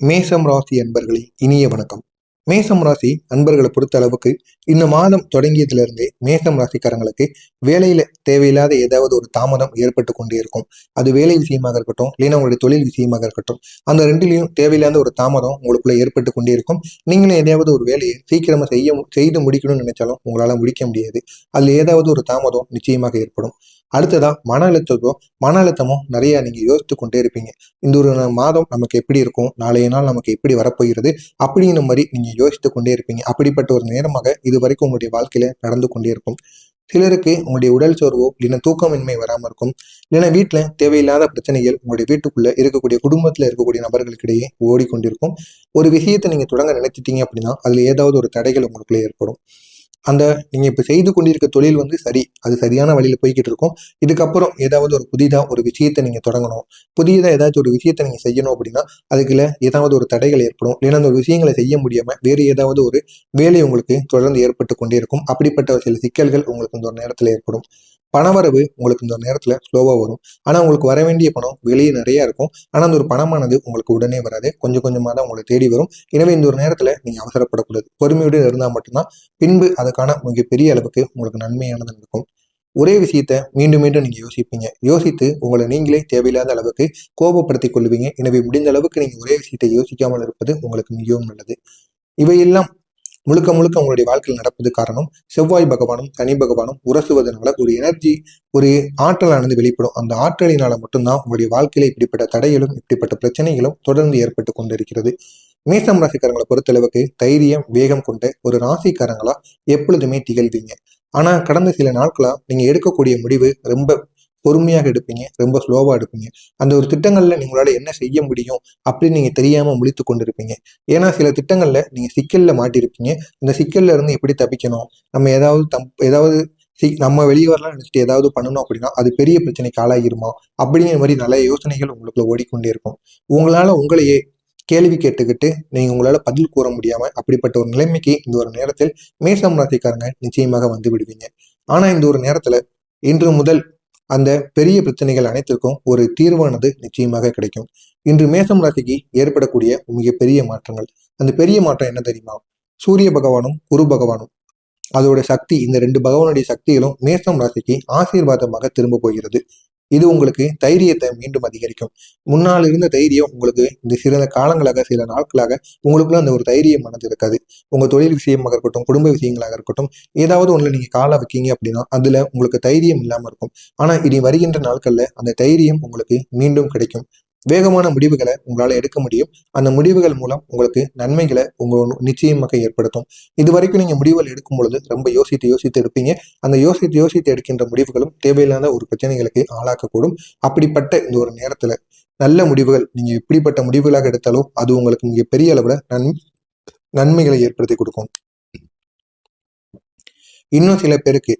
மேசம் ராசி அன்பர்களே இனிய வணக்கம். மேசம் ராசி அன்பர்களை பொறுத்த அளவுக்கு இந்த மாதம் தொடங்கியதிலிருந்தே மேசம் ராசிக்காரங்களுக்கு வேலையில தேவையில்லாத ஏதாவது ஒரு தாமதம் ஏற்பட்டு கொண்டே இருக்கும். அது வேலை விஷயமாக இருக்கட்டும் இல்லைன்னா உங்களுடைய தொழில் விஷயமாக இருக்கட்டும் அந்த ரெண்டுலையும் தேவையில்லாத ஒரு தாமதம் உங்களுக்குள்ள ஏற்பட்டு கொண்டே இருக்கும். நீங்களும் ஏதாவது ஒரு வேலையை சீக்கிரமா செய்ய செய்து முடிக்கணும்னு நினைச்சாலும் உங்களால முடிக்க முடியாது. அதுல ஏதாவது ஒரு தாமதம் நிச்சயமாக ஏற்படும். அடுத்ததா மன அழுத்தத்தோ மன அழுத்தமோ நிறைய நீங்க யோசித்து கொண்டே இருப்பீங்க. இந்த ஒரு மாதம் நமக்கு எப்படி இருக்கும்? நாளைய நாள் நமக்கு எப்படி வரப்போகிறது? அப்படிங்கிற மாதிரி நீங்க யோசித்து கொண்டே இருப்பீங்க. அப்படிப்பட்ட ஒரு நேரமாக இது வரைக்கும் உங்களுடைய வாழ்க்கையில நடந்து கொண்டே இருக்கும். சிலருக்கு உங்களுடைய உடல் சோர்வோ இல்லைன்னா தூக்கமின்மை வராமல் இருக்கும். இல்லைன்னா வீட்டில் தேவையில்லாத பிரச்சனைகள் உங்களுடைய வீட்டுக்குள்ளே இருக்கக்கூடிய குடும்பத்தில் இருக்கக்கூடிய நபர்களுக்கிடையே ஓடிக்கொண்டிருக்கும். ஒரு விஷயத்தை நீங்கள் தொடங்க நினைச்சிட்டீங்க அப்படின்னா அதில் ஏதாவது ஒரு தடைகள் உங்களுக்குள்ளே ஏற்படும். அந்த நீங்கள் இப்போ செய்து கொண்டிருக்க தொழில் வந்து சரி அது சரியான வழியில் போய்கிட்டு இருக்கும். இதுக்கப்புறம் ஏதாவது ஒரு புதிதாக ஒரு விஷயத்தை நீங்கள் தொடங்கணும். புதியதாக ஏதாச்சும் ஒரு விஷயத்தை நீங்கள் செய்யணும் அப்படின்னா அதுக்குள்ள ஏதாவது ஒரு தடைகள் ஏற்படும். இல்லைன்னா அந்த ஒரு விஷயங்களை செய்ய முடியாமல் வேறு ஏதாவது ஒரு வேலை உங்களுக்கு தொடர்ந்து ஏற்பட்டு கொண்டே இருக்கும். அப்படிப்பட்ட சில சிக்கல்கள் உங்களுக்கு இந்த ஒரு நேரத்தில் ஏற்படும். பணவரவு உங்களுக்கு இந்த நேரத்தில் ஸ்லோவாக வரும். ஆனால் உங்களுக்கு வர வேண்டிய பணம் வெளியே நிறையா இருக்கும். ஆனால் அந்த ஒரு பணமானது உங்களுக்கு உடனே வராது. கொஞ்சம் கொஞ்சமாக தான் உங்களை தேடி வரும். எனவே இந்த ஒரு நேரத்தில் நீங்கள் அவசரப்படக்கூடாது. பொறுமையுடன் இருந்தால் மட்டும்தான் பின்பு அதுக்கான மிகப்பெரிய அளவுக்கு உங்களுக்கு நன்மையானது நடக்கும். ஒரே விஷயத்த மீண்டும் மீண்டும் நீங்கள் யோசிப்பீங்க. யோசித்து உங்களை நீங்களே தேவையில்லாத அளவுக்கு கோபப்படுத்திக் கொள்வீங்க. எனவே முடிந்த அளவுக்கு நீங்கள் ஒரே விஷயத்தை யோசிக்காமல் இருப்பது உங்களுக்கு மிகவும் நல்லது. இவையெல்லாம் முழுக்க முழுக்க உங்களுடைய வாழ்க்கையில் நடப்பது காரணம் செவ்வாய் பகவானும் சனி பகவானும் உரசுவதனால ஒரு எனர்ஜி ஒரு ஆற்றலானது வெளிப்படும். அந்த ஆற்றலினால மட்டும்தான் உங்களுடைய வாழ்க்கையில இப்படிப்பட்ட தடைகளும் இப்படிப்பட்ட பிரச்சனைகளும் தொடர்ந்து ஏற்பட்டு கொண்டிருக்கிறது. மேசம் ராசிக்காரங்களை பொறுத்தளவுக்கு தைரியம் வேகம் கொண்ட ஒரு ராசிக்காரங்களா எப்பொழுதுமே திகழ்வீங்க. ஆனா கடந்த சில நாட்களா நீங்க எடுக்கக்கூடிய முடிவு ரொம்ப பொறுமையாக எடுப்பீங்க ரொம்ப ஸ்லோவாக எடுப்பீங்க. அந்த ஒரு திட்டங்களில் நீங்களால என்ன செய்ய முடியும் அப்படின்னு நீங்கள் தெரியாமல் முழித்து கொண்டிருப்பீங்க. ஏன்னா சில திட்டங்களில் நீங்கள் சிக்கலில் மாட்டிருப்பீங்க. இந்த சிக்கல்ல இருந்து எப்படி தப்பிக்கணும்? நம்ம ஏதாவது தம் ஏதாவது சி நம்ம வெளியே வரலாம் நினைச்சிட்டு ஏதாவது பண்ணணும் அப்படின்னா அது பெரிய பிரச்சனைக்கு ஆளாகிருமா? அப்படிங்கிற மாதிரி நல்ல யோசனைகள் உங்களுக்குள்ள ஓடிக்கொண்டே இருக்கும். உங்களால் உங்களையே கேள்வி கேட்டுக்கிட்டு நீங்கள் உங்களால் பதில் கூற முடியாமல் அப்படிப்பட்ட ஒரு நிலைமைக்கு இந்த ஒரு நேரத்தில் மேசம் ராசிக்காரங்க நிச்சயமாக வந்து விடுவீங்க. ஆனால் இந்த ஒரு நேரத்தில் இன்று முதல் அந்த பெரிய பிரச்சனைகள் அனைத்திற்கும் ஒரு தீர்வானது நிச்சயமாக கிடைக்கும். இன்று மேசம் ராசிக்கு ஏற்படக்கூடிய மிகப்பெரிய மாற்றங்கள். அந்த பெரிய மாற்றம் என்ன தெரியுமா? சூரிய பகவானும் குரு பகவானும். அதோட சக்தி இந்த ரெண்டு பகவானுடைய சக்திகளும் மேசம் ராசிக்கு ஆசீர்வாதமாக திரும்ப போகிறது. இது உங்களுக்கு தைரியத்தை மீண்டும் அதிகரிக்கும். முன்னால் இருந்த தைரியம் உங்களுக்கு இந்த சில காலங்களாக சில நாட்களாக உங்களுக்குள்ள அந்த ஒரு தைரியம் மனது இருக்காது. உங்க தொழில் விஷயமாக இருக்கட்டும் குடும்ப விஷயங்களாக இருக்கட்டும் ஏதாவது ஒன்றில் நீங்க காலை வைக்கீங்க அப்படின்னா அதுல உங்களுக்கு தைரியம் இல்லாமல் இருக்கும். ஆனா இனி வருகின்ற நாட்கள்ல அந்த தைரியம் உங்களுக்கு மீண்டும் கிடைக்கும். வேகமான முடிவுகளை உங்களால் எடுக்க முடியும். அந்த முடிவுகள் மூலம் உங்களுக்கு நன்மைகளை உங்க நிச்சயமாக ஏற்படுத்தும். இது வரைக்கும் நீங்க முடிவுகள் எடுக்கும் பொழுது ரொம்ப யோசித்து யோசித்து எடுப்பீங்க. அந்த யோசித்து யோசித்து எடுக்கின்ற முடிவுகளும் தேவையில்லாத ஒரு பிரச்சனைகளுக்கு ஆளாக்கக்கூடும். அப்படிப்பட்ட இந்த ஒரு நேரத்துல நல்ல முடிவுகள் நீங்க எப்படிப்பட்ட முடிவுகளாக எடுத்தாலும் அது உங்களுக்கு மிக பெரிய அளவுல நன் நன்மைகளை ஏற்படுத்தி கொடுக்கும். இன்னும் சில பேருக்கு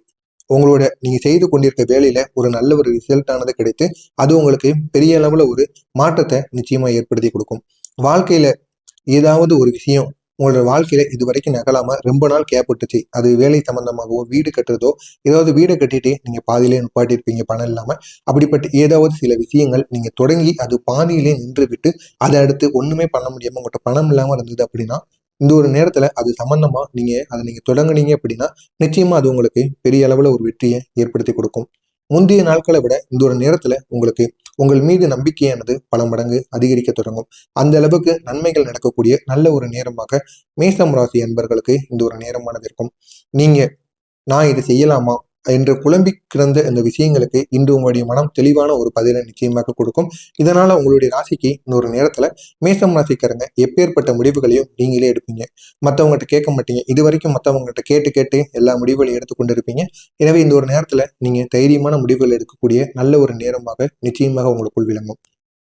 உங்களோட நீங்க செய்து கொண்டிருக்க வேலையில ஒரு நல்ல ஒரு ரிசல்ட் ஆனது கிடைத்து அது உங்களுக்கு பெரிய அளவுல ஒரு மாற்றத்தை நிச்சயமா ஏற்படுத்தி கொடுக்கும். வாழ்க்கையில ஏதாவது ஒரு விஷயம் உங்களோட வாழ்க்கையில இது வரைக்கும் நகலாம ரொம்ப நாள் கேப்பட்டுச்சு அது வேலை சம்பந்தமாகவோ வீடு கட்டுறதோ ஏதாவது வீடை கட்டிட்டு நீங்க பாதியிலே நிப்பாட்டிருப்பீங்க பணம் இல்லாம. அப்படிப்பட்ட ஏதாவது சில விஷயங்கள் நீங்க தொடங்கி அது பாதியிலே நின்று விட்டு அதை அடுத்து ஒண்ணுமே பண்ண முடியாம உங்கள்கிட்ட பணம் இல்லாம இருந்தது அப்படின்னா இந்த ஒரு நேரத்துல அது சம்பந்தமா நீங்க அதை நீங்க தொடங்குனீங்க அப்படின்னா நிச்சயமா அது உங்களுக்கு பெரிய அளவுல ஒரு வெற்றியை ஏற்படுத்தி கொடுக்கும். முந்தைய நாட்களை விட இந்த ஒரு நேரத்துல உங்களுக்கு உங்கள் மீது நம்பிக்கையானது பல மடங்கு அதிகரிக்க தொடங்கும். அந்த அளவுக்கு நன்மைகள் நடக்கக்கூடிய நல்ல ஒரு நேரமாக மேசம் ராசி அன்பர்களுக்கு இந்த ஒரு நேரமானது இருக்கும். நீங்க நான் இதை செய்யலாமா? என்று குழம்பி கிடந்த இந்த விஷயங்களுக்கு இன்று உங்களுடைய மனம் தெளிவான ஒரு பதிலை நிச்சயமாக கொடுக்கும். இதனால உங்களுடைய ராசிக்கு இன்னொரு நேரத்துல மேசம் ராசிக்காரங்க எப்பேற்பட்ட முடிவுகளையும் நீங்களே எடுப்பீங்க. மற்றவங்ககிட்ட கேட்க மாட்டீங்க. இது வரைக்கும் மற்றவங்ககிட்ட கேட்டு கேட்டு எல்லா முடிவுகளையும் எடுத்துக்கொண்டு இருப்பீங்க எனவே இந்த ஒரு நேரத்துல நீங்க தைரியமான முடிவுகள் எடுக்கக்கூடிய நல்ல ஒரு நேரமாக நிச்சயமாக உங்களுக்குள் விளங்கும்.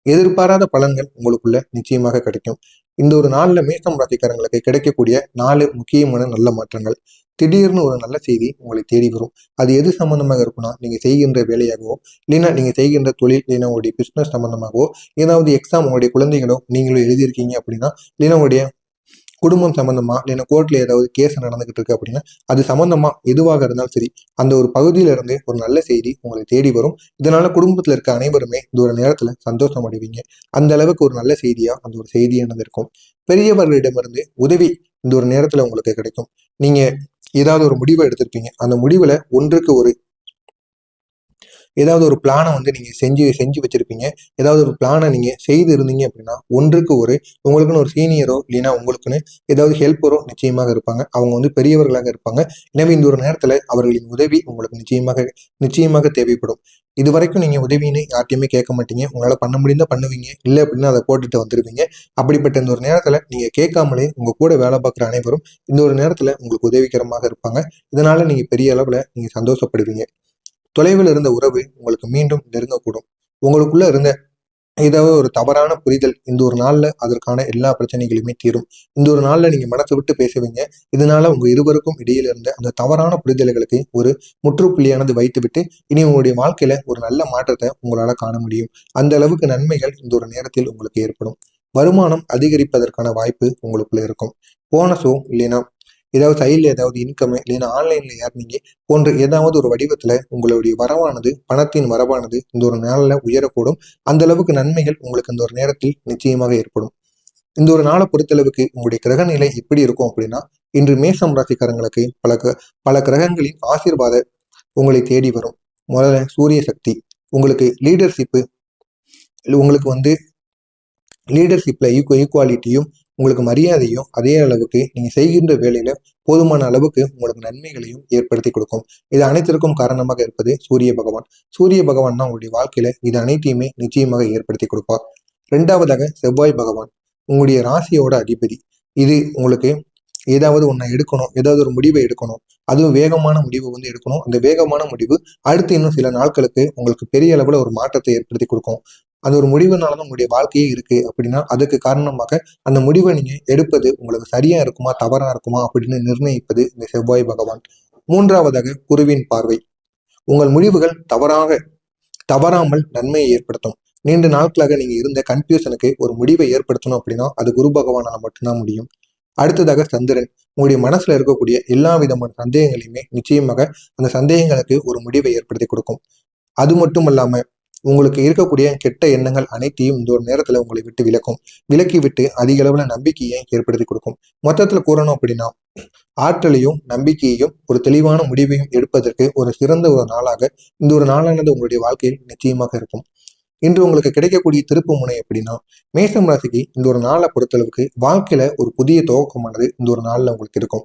எதிர்பாராத பலன்கள் உங்களுக்குள்ள நிச்சயமாக கிடைக்கும். இந்த ஒரு நாள்ல மேசம் ராசிக்காரங்களுக்கு கிடைக்கக்கூடிய நாலு முக்கியமான நல்ல மாற்றங்கள். திடீர்னு ஒரு நல்ல செய்தி உங்களை தேடி வரும். அது எது சம்மந்தமாக இருக்கும்னா நீங்க செய்கின்ற வேலையாகவோ இல்லைன்னா நீங்க செய்கின்ற தொழில் இல்லைன்னா உங்களுடைய பிஸ்னஸ் சம்மந்தமாகவோ ஏதாவது எக்ஸாம் உங்களுடைய குழந்தைகளோ நீங்களும் எழுதியிருக்கீங்க அப்படின்னா இல்லைன்னா உங்களுடைய குடும்பம் சம்மந்தமாக இல்லைன்னா கோர்ட்ல ஏதாவது கேஸ் நடந்துகிட்டு இருக்கு அப்படின்னா அது சம்மந்தமாக எதுவாக இருந்தாலும் சரி அந்த ஒரு பகுதியில இருந்து ஒரு நல்ல செய்தி உங்களை தேடி வரும். இதனால குடும்பத்துல இருக்க அனைவருமே இந்த ஒரு நேரத்துல சந்தோஷம் அடைவீங்க. அந்த அளவுக்கு ஒரு நல்ல செய்தியா அந்த ஒரு செய்தியானது இருக்கும். பெரியவர்களிடமிருந்து உதவி இந்த ஒரு நேரத்துல உங்களுக்கு கிடைக்கும். நீங்க ஏதாவது ஒரு முடிவை எடுத்திருப்பீங்க. அந்த முடிவுல ஒன்றுக்கு ஒரு ஏதாவது ஒரு பிளானை வந்து நீங்க செஞ்சு செஞ்சு வச்சிருப்பீங்க. ஏதாவது ஒரு பிளானை நீங்க செய்து இருந்தீங்க அப்படின்னா ஒன்றுக்கு ஒரு உங்களுக்குன்னு ஒரு சீனியரோ இல்லைன்னா உங்களுக்குன்னு ஏதாவது ஹெல்ப்பரோ நிச்சயமாக இருப்பாங்க. அவங்க வந்து பெரியவர்களாக இருப்பாங்க. எனவே இந்த ஒரு நேரத்துல அவர்களின் உதவி உங்களுக்கு நிச்சயமாக நிச்சயமாக தேவைப்படும். இது வரைக்கும் நீங்க உதவின்னு யார்ட்டையுமே கேட்க மாட்டீங்க. உங்களால பண்ண முடிந்தா பண்ணுவீங்க. இல்லை அப்படின்னா அதை போட்டுட்டு வந்துருவீங்க. அப்படிப்பட்ட இந்த ஒரு நேரத்துல நீங்க கேட்காமலே உங்க கூட வேலை பார்க்குற அனைவரும் இந்த ஒரு நேரத்துல உங்களுக்கு உதவிகரமாக இருப்பாங்க. இதனால நீங்க பெரிய அளவுல நீங்க சந்தோஷப்படுவீங்க. தொலைவில் இருந்த உறவு உங்களுக்கு மீண்டும் நெருங்கக்கூடும். உங்களுக்குள்ள இருந்த ஏதாவது ஒரு தவறான புரிதல் இந்த ஒரு நாளில் அதற்கான எல்லா பிரச்சனைகளுமே தீரும். இந்த ஒரு நாளில் நீங்கள் மனசு விட்டு பேசுவீங்க. இதனால உங்கள் இருவருக்கும் இடையில இருந்த அந்த தவறான புரிதல்களுக்கு ஒரு முற்றுப்புள்ளியானது வைத்துவிட்டு இனி உங்களுடைய வாழ்க்கையில ஒரு நல்ல மாற்றத்தை உங்களால் காண முடியும். அந்த அளவுக்கு நன்மைகள் இந்த ஒரு நேரத்தில் உங்களுக்கு ஏற்படும். வருமானம் அதிகரிப்பதற்கான வாய்ப்பு உங்களுக்குள்ள இருக்கும். போனஸோ இல்லைன்னா ஏதாவது சைடில் ஏதாவது இன்கம் இல்லைன்னா ஆன்லைன்ல ஏர்னிங்க போன்ற ஏதாவது ஒரு வடிவத்துல உங்களுடைய வரவானது பணத்தின் வரவானது இந்த ஒரு நாளில் உயரக்கூடும். அந்த அளவுக்கு நன்மைகள் உங்களுக்கு இந்த ஒரு நேரத்தில் நிச்சயமாக ஏற்படும். இந்த ஒரு நாளை பொறுத்தளவுக்கு உங்களுடைய கிரக நிலை எப்படி இருக்கும் அப்படின்னா இன்று மேசம் ராசிக்காரங்களுக்கு பல க- பல கிரகங்களின் ஆசீர்வாத உங்களை தேடி வரும். முதல்ல சூரிய சக்தி. உங்களுக்கு லீடர்ஷிப்பு உங்களுக்கு வந்து லீடர்ஷிப்பில் ஈக்குவ ஈக்குவாலிட்டியும் உங்களுக்கு மரியாதையும் அதே அளவுக்கு நீங்க செய்கின்ற வேலையில போதுமான அளவுக்கு உங்களுக்கு நன்மைகளையும் ஏற்படுத்தி கொடுக்கும். இது அனைத்திற்கும் காரணமாக இருப்பது சூரிய பகவான். சூரிய பகவான் தான் உங்களுடைய வாழ்க்கையில இது அனைத்தையுமே நிச்சயமாக ஏற்படுத்தி கொடுப்பார். ரெண்டாவதாக செவ்வாய் பகவான் உங்களுடைய ராசியோட அதிபதி. இது உங்களுக்கு ஏதாவது ஒன்றை எடுக்கணும் ஏதாவது ஒரு முடிவை எடுக்கணும். அதுவும் வேகமான முடிவு வந்து எடுக்கணும். அந்த வேகமான முடிவு அடுத்து இன்னும் சில நாட்களுக்கு உங்களுக்கு பெரிய அளவுல ஒரு மாற்றத்தை ஏற்படுத்தி கொடுக்கும். அந்த ஒரு முடிவுனால தான் உங்களுடைய வாழ்க்கையே இருக்கு அப்படின்னா அதுக்கு காரணமாக அந்த முடிவை நீங்க எடுப்பது உங்களுக்கு சரியா இருக்குமா தவறா இருக்குமா அப்படின்னு நிர்ணயிப்பது இந்த செவ்வாய் பகவான். மூன்றாவதாக குருவின் பார்வை. உங்கள் முடிவுகள் தவறாக தவறாமல் நன்மையை ஏற்படுத்தும். நீண்ட நாட்களாக நீங்க இருந்த கன்ஃபியூஷனுக்கு ஒரு முடிவை ஏற்படுத்தணும் அப்படின்னா அது குரு பகவானால மட்டும்தான் முடியும். அடுத்ததாக சந்திரன். உங்களுடைய மனசுல இருக்கக்கூடிய எல்லா விதமான சந்தேகங்களையுமே நிச்சயமாக அந்த சந்தேகங்களுக்கு ஒரு முடிவை ஏற்படுத்தி கொடுக்கும். அது மட்டும் இல்லாம உங்களுக்கு இருக்கக்கூடிய கெட்ட எண்ணங்கள் அனைத்தையும் இந்த ஒரு நேரத்துல உங்களை விட்டு விலக்கும். விலக்கி விட்டு அதிக அளவில் நம்பிக்கையை ஏற்படுத்தி கொடுக்கும். மொத்தத்துல கூறணும் அப்படின்னா ஆற்றலையும் நம்பிக்கையையும் ஒரு தெளிவான முடிவையும் எடுப்பதற்கு ஒரு சிறந்த ஒரு நாளாக இந்த ஒரு நாளானது உங்களுடைய வாழ்க்கையில் நிச்சயமாக இருக்கும். இன்று உங்களுக்கு கிடைக்கக்கூடிய திருப்பு முனை அப்படின்னா மேசம் ராசிக்கு இந்த ஒரு நாளை பொறுத்தளவுக்கு வாழ்க்கையில ஒரு புதிய துவக்கமானது இந்த ஒரு நாள்ல உங்களுக்கு இருக்கும்.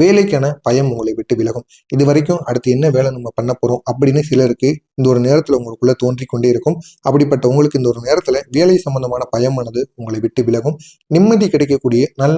வேலைக்கான பயம் உங்களை விட்டு விலகும். இது வரைக்கும் அடுத்து என்ன வேலை நம்ம பண்ண போறோம் அப்படின்னு சிலருக்கு இந்த ஒரு நேரத்துல உங்களுக்குள்ள தோன்றி கொண்டே இருக்கும். அப்படிப்பட்ட உங்களுக்கு இந்த ஒரு நேரத்துல வேலை சம்பந்தமான பயமானது உங்களை விட்டு விலகும். நிம்மதி கிடைக்கக்கூடிய நல்ல